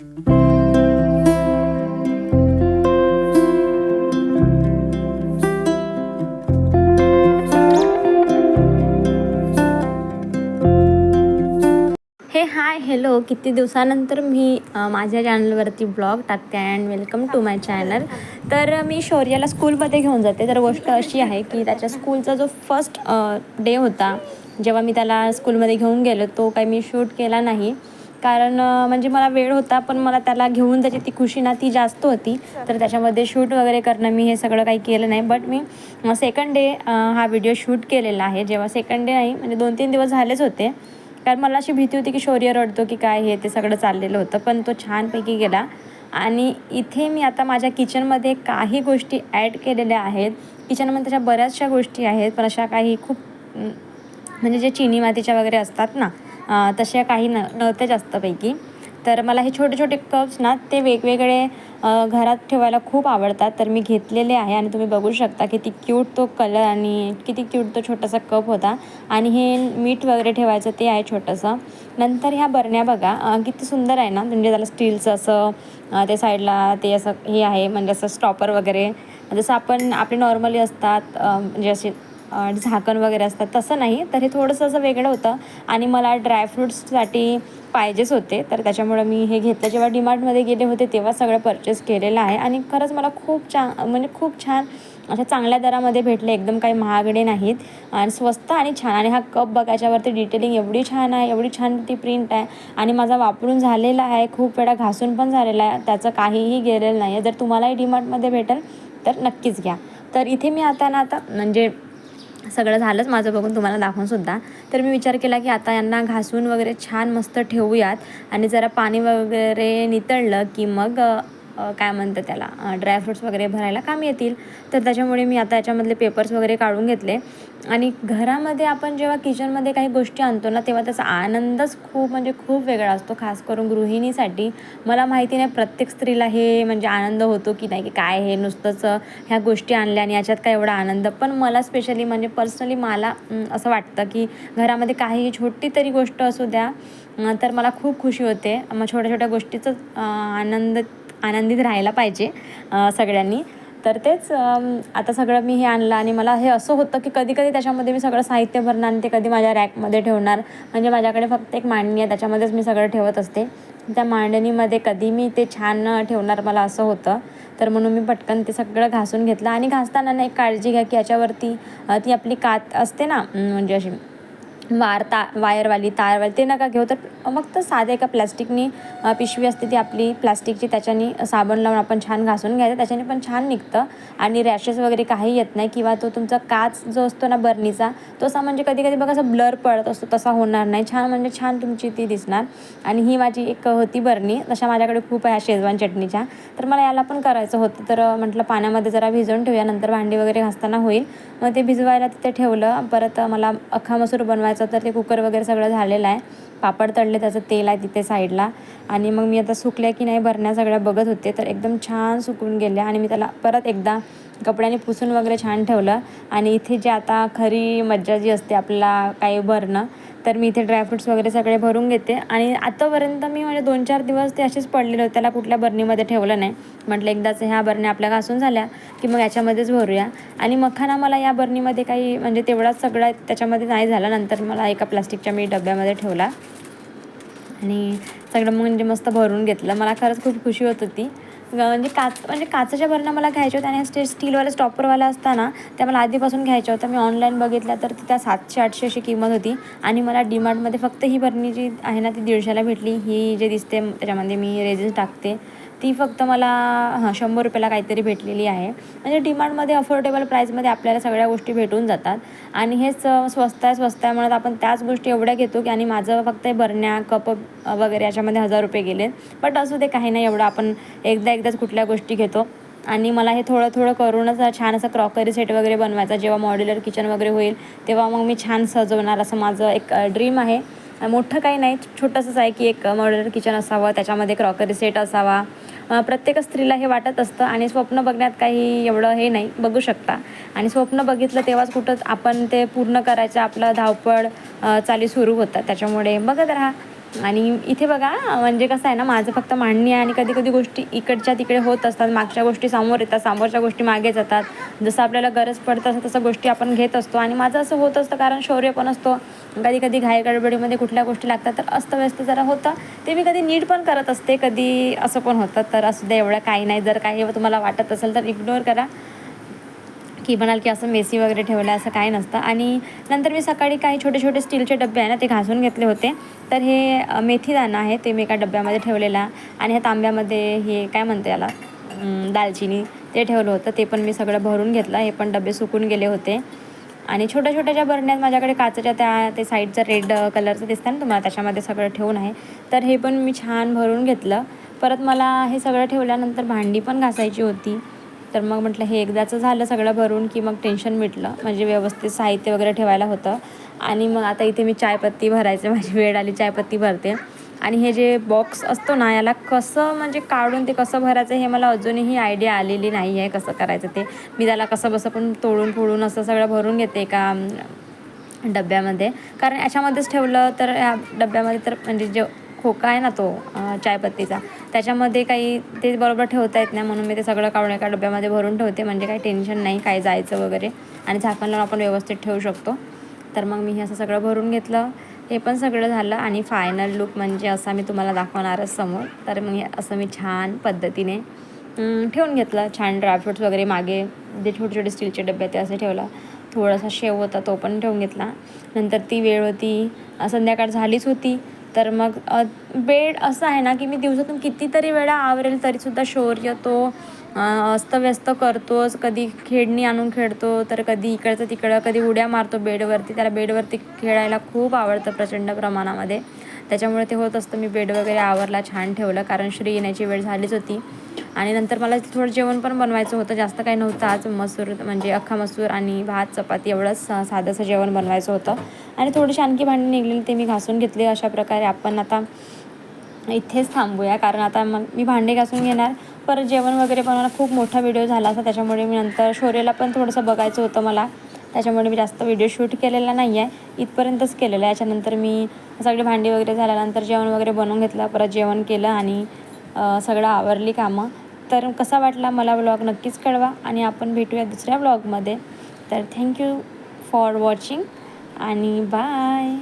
हे hi hello किती दिवसानंतर मी माझ्या चॅनलवरती ब्लॉग टाकते and welcome to my channel तर मी शौर्याला स्कूलमध्ये घेऊन जाते. तर गोष्ट अशी आहे की त्याच्या स्कूलचा जो फर्स्ट डे होता जेव्हा मी त्याला स्कूलमध्ये घेऊन गेलो तो काही मी शूट केला नाही. कारण म्हणजे मला वेळ होता पण मला त्याला घेऊन त्याची ती खुशी ना ती जास्त होती. तर त्याच्यामध्ये शूट वगैरे करणं मी हे सगळं काही केलं नाही. बट मी सेकंड डे हा व्हिडिओ शूट केलेला आहे. जेव्हा सेकंड डे नाही म्हणजे दोन तीन दिवस झालेच होते. कारण मला अशी भीती होती की शौर्य रडतो की काय हे ते सगळं चाललेलं होतं. पण तो छानपैकी गेला. आणि इथे मी आता माझ्या किचनमध्ये काही गोष्टी ॲड केलेल्या आहेत. किचनमध्ये त्याच्या बऱ्याचशा गोष्टी आहेत पण अशा काही खूप म्हणजे जे चिनी मातीच्या वगैरे असतात ना तशा काही न नव्हत्या जास्तपैकी. तर मला हे छोटे छोटे कप्स ना ते वेगवेगळे घरात ठेवायला खूप आवडतात. तर मी घेतलेले आहे आणि तुम्ही बघू शकता किती क्यूट तो कलर आणि किती क्यूट तो छोटासा कप होता. आणि हे मीठ वगैरे ठेवायचं ते आहे छोटंसं. नंतर ह्या बरण्या बघा किती सुंदर आहे ना. म्हणजे त्याला स्टीलचं असं ते साईडला ते असं हे आहे. म्हणजे असं स्टॉपर वगैरे. जसं आपण आपले नॉर्मली असतात म्हणजे असे झाकण वगैरे असतात तसं नाही. तर हे थोडंसं असं वेगळं होतं. आणि मला ड्रायफ्रूट्ससाठी पाहिजेच होते. तर त्याच्यामुळं मी हे घेतलं. जेव्हा डिमार्टमध्ये गेले होते तेव्हा सगळं परचेस केलेलं आहे. आणि खरंच मला खूप छान म्हणजे खूप छान अशा चांगल्या दरामध्ये भेटले. एकदम काही महागडे नाहीत. आणि स्वस्त आणि छान. आणि हा कप बघायच्यावरती डिटेलिंग एवढी छान आहे एवढी छान ती प्रिंट आहे. आणि माझा वापरून झालेला आहे. खूप वेळा घासून पण झालेला आहे. त्याचं काहीही गेलेलं नाही आहे जर तुम्हालाही डिमार्टमध्ये भेटेल तर नक्कीच घ्या. तर इथे मी आता ना आता म्हणजे सगळं झालंच माझं बघून तुम्हाला दाखवूनसुद्धा तर मी विचार केला की आता यांना घासून वगैरे छान मस्त ठेवूयात. आणि जरा पाणी वगैरे नितळलं की मग काय म्हणतं त्याला ड्रायफ्रूट्स वगैरे भरायला काम येतील. तर त्याच्यामुळे मी आता याच्यामधले पेपर्स वगैरे काढून घेतले. आणि घरामध्ये आपण जेव्हा किचनमध्ये काही गोष्टी आणतो ना तेव्हा त्याचा आनंदच खूप म्हणजे खूप वेगळा असतो. खास करून गृहिणीसाठी मला माहिती नाही प्रत्येक स्त्रीला हे म्हणजे आनंद होतो की नाही की काय हे नुसतंच ह्या गोष्टी आणल्या आणि याच्यात काय एवढा आनंद. पण मला स्पेशली म्हणजे पर्सनली मला असं वाटतं की घरामध्ये काही छोटी तरी गोष्ट असू द्या तर मला खूप खुशी होते. मग छोट्या छोट्या गोष्टीचं आनंद आनंदित राहायला पाहिजे सगळ्यांनी. तर तेच आता सगळं मी हे आणलं आणि मला हे असं होतं की कधी कधी त्याच्यामध्ये मी सगळं साहित्य भरणार आणि ते कधी माझ्या रॅकमध्ये ठेवणार. म्हणजे माझ्याकडे फक्त एक मांडणी आहे त्याच्यामध्येच मी सगळं ठेवत असते. त्या मांडणीमध्ये कधी मी ते छान ठेवणार मला असं होतं. तर म्हणून मी पटकन ते सगळं घासून घेतलं. आणि घासताना एक काळजी घ्या की याच्यावरती ती आपली कात असते ना म्हणजे अशी वार ता वायरवाली तारवाली ते नका घेऊ. तर फक्त साधे एका प्लॅस्टिकनी पिशवी असते ती आपली प्लॅस्टिकची त्याच्यानी साबण लावून आपण छान घासून घ्यायचं. त्याच्याने पण छान निघतं आणि रॅशेस वगैरे काही येत नाही किंवा तो तुमचा काच जो असतो ना बर्नीचा तो असा म्हणजे कधी कधी बघा असं ब्लर पडत असतो तसा होणार नाही. छान म्हणजे छान तुमची ती दिसणार. आणि ही माझी एक होती बर्नी तशा माझ्याकडे खूप आहे शेजवान चटणीच्या. तर मला याला पण करायचं होतं. तर म्हटलं पाण्यामध्ये जरा भिजवून ठेवूया नंतर भांडी वगैरे घासताना होईल. मग ते भिजवायला तिथे ठेवलं. परत मला अख्खा मसूर बनवायचा तर ते कुकर वगैरे सगळं झालेलं आहे. पापड तळले त्याचं तेल आहे तिथे साईडला. आणि मग मी आता सुकल्या की नाही भरण्या सगळ्या बघत होते तर एकदम छान सुकून गेल्या आणि मी त्याला परत एकदा कपड्याने पुसून वगैरे छान ठेवलं. आणि इथे जे आता खरी मज्जा जी असते आपला काही भरणं तर मी इथे ड्रायफ्रुट्स वगैरे सगळे भरून घेते. आणि आतापर्यंत मी म्हणजे दोन चार दिवस ते असेच पडलेले होते. त्याला कुठल्या बर्नीमध्ये ठेवलं नाही. म्हटलं एकदाच ह्या बरण्या आपल्या घासून झाल्या की मग याच्यामध्येच भरूया. आणि मखाना मला या बर्नीमध्ये काही म्हणजे तेवढाच सगळा त्याच्यामध्ये नाही झाला. नंतर मला एका प्लास्टिकच्या मी डब्यामध्ये ठेवला. आणि सगळं मग म्हणजे मस्त भरून घेतलं. मला खरंच खूप खुशी होत होती. म्हणजे काच म्हणजे काचेच्या बरण्या मला घ्यायच्या होत्या आणि स्टे स्टीलवाल्या स्टॉपरवाल्या असताना त्या मला आधीपासून घ्यायच्या होत्या. मी ऑनलाईन बघितल्या तर ती त्या सातशे आठशे अशी किंमत होती. आणि मला डीमार्टमध्ये फक्त ही बरणी जी आहे ना ती दीडशेला भेटली. ही जे दिसते त्याच्यामध्ये मी रेझिन टाकते. ती फक्त मला हां शंभर रुपयाला काहीतरी भेटलेली आहे. म्हणजे डिमांडमध्ये अफोर्डेबल प्राईसमध्ये आपल्याला सगळ्या गोष्टी भेटून जातात. आणि हेच स्वस्त आहे स्वस्त आहे म्हणत आपण त्याच गोष्टी एवढ्या घेतो की आणि माझं फक्त बरण्या कप वगैरे याच्यामध्ये हजार रुपये गेले बट असू दे काही नाही एवढं. आपण एकदा एकदाच कुठल्या गोष्टी घेतो. आणि मला हे थोडं थोडं करूनच छान असं क्रॉकरी सेट वगैरे बनवायचा. जेव्हा मॉड्युलर किचन वगैरे होईल तेव्हा मग मी छान सजवणार. असं माझं एक ड्रीम आहे. मोठं काही नाही. छोटंसंच आहे की एक मॉड्युलर किचन असावं त्याच्यामध्ये क्रॉकरी सेट असावा. प्रत्येक स्त्रीला हे वाटत असतं आणि स्वप्न बघण्यात काही एवढं हे नाही. बघू शकता. आणि स्वप्न बघितलं तेव्हाच कुठंच आपण ते पूर्ण करायचं आपलं धावपळ चाली सुरू होतात. त्याच्यामुळे बघत राहा. आणि इथे बघा म्हणजे कसं आहे ना माझं फक्त मांडणी आहे आणि कधी कधी गोष्टी इकडच्या तिकडे होत असतात. मागच्या गोष्टी समोर येतात समोरच्या गोष्टी मागे जातात. जसं आपल्याला गरज पडत असं तसं गोष्टी आपण घेत असतो. आणि माझं असं होत असतं कारण शौर्य पण असतो. कधी कधी घाई गडबडीमध्ये कुठल्या गोष्टी लागतात तर अस्तव्यस्त जरा होतं. ते मी कधी नीट पण करत असते कधी असं पण होतं. तर असं द्या एवढं काही नाही. जर काही तुम्हाला वाटत असेल तर इग्नोर करा. की म्हणाल की असं मेसी वगैरे ठेवलं असं काही नसतं. आणि नंतर मी सकाळी काही छोटे छोटे स्टीलचे डबे आहे ना ते घासून घेतले होते. तर हे अ, आहे ते मी एका डब्यामध्ये ठेवलेला. आणि ह्या तांब्यामध्ये हे काय म्हणते याला दालचिनी ते ठेवलं होतं. ते पण मी सगळं भरून घेतलं. हे पण डबे सुकून गेले होते. आणि छोट्या छोट्या ज्या बरण्यात माझ्याकडे काचेच्या त्या ते साईडचं रेड कलरचं दिसतं ना तुम्हाला त्याच्यामध्ये सगळं ठेवून आहे. तर हे पण मी छान भरून घेतलं. परत मला हे सगळं ठेवल्यानंतर भांडी पण घासायची होती. तर मग म्हटलं हे एकदाचं झालं सगळं भरून की मग टेन्शन मिटलं. म्हणजे व्यवस्थित साहित्य वगैरे ठेवायला होतं. आणि मग आता इथे मी चायपत्ती भरायचं माझी वेळ आली चायपत्ती भरते. आणि हे जे बॉक्स असतो ना याला कसं म्हणजे काढून ते कसं भरायचं हे मला अजूनही आयडिया आलेली नाही आहे कसं करायचं ते. मी त्याला कसं बसं पण तोडून फोडून असं सगळं भरून घेते का डब्यामध्ये. कारण याच्यामध्येच ठेवलं तर या डब्यामध्ये तर म्हणजे जे खोका आहे ना तो चायपत्तीचा. त्याच्यामध्ये काही ते बरोबर ठेवता येत नाही म्हणून मी ते सगळं काढून एका डब्यामध्ये भरून ठेवते. म्हणजे काही टेन्शन नाही काय जायचं वगैरे. आणि झाकण लावून आपण व्यवस्थित ठेवू शकतो. तर मग मी हे असं सगळं भरून घेतलं. हे पण सगळं झालं आणि फायनल लुक म्हणजे असा मी तुम्हाला दाखवणारच समोर. तर मग हे असं मी छान पद्धतीने ठेवून घेतलं. छान ड्रायफ्रुट्स वगैरे मागे जे छोटे छोटे स्टीलचे डबे ते असे ठेवला. थोडासा शेव होता तो पण ठेवून घेतला. नंतर ती वेळ होती संध्याकाळ झालीच होती. तर मग बेड असं आहे ना की मी दिवसातून कितीतरी वेळा आवरेल तरीसुद्धा शौर्य तो अस्तव्यस्त करतोच कधी खेळणी आणून खेळतो तर कधी इकडचं तिकडं कधी उड्या मारतो बेडवरती. त्याला बेडवरती खेळायला खूप आवडतं प्रचंड प्रमाणामध्ये. त्याच्यामुळे ते होत असतं मी बेड वगैरे आवरला छान ठेवलं कारण श्री येण्याची वेळ झालीच होती. आणि नंतर मला थोडं जेवण पण बनवायचं होतं. जास्त काही नव्हतं आज मसूर म्हणजे अख्खा मसूर आणि भात चपाती एवढंच साधंसं जेवण बनवायचं होतं. आणि थोडीशी आणखी भांडी निघलेली ते मी घासून घेतली. अशा प्रकारे आपण आता इथेच थांबूया. कारण आता मग मी भांडे घासून घेणार. परत जेवण वगैरे बनवायला खूप मोठा व्हिडिओ झाला असा त्याच्यामुळे मी नंतर शोरेला पण थोडंसं बघायचं होतं मला. त्याच्यामुळे मी जास्त व्हिडिओ शूट केलेला नाही आहे इथपर्यंतच केलेलं आहे. याच्यानंतर मी सगळी भांडी वगैरे झाल्यानंतर जेवण वगैरे बनवून घेतलं. परत जेवण केलं आणि सगळं आवरली कामं. तर कसा वाटला मला ब्लॉग नक्कीच कळवा आणि आपण भेटूया दुसऱ्या ब्लॉगमध्ये तर थँक्यू फॉर वॉचिंग आणि बाय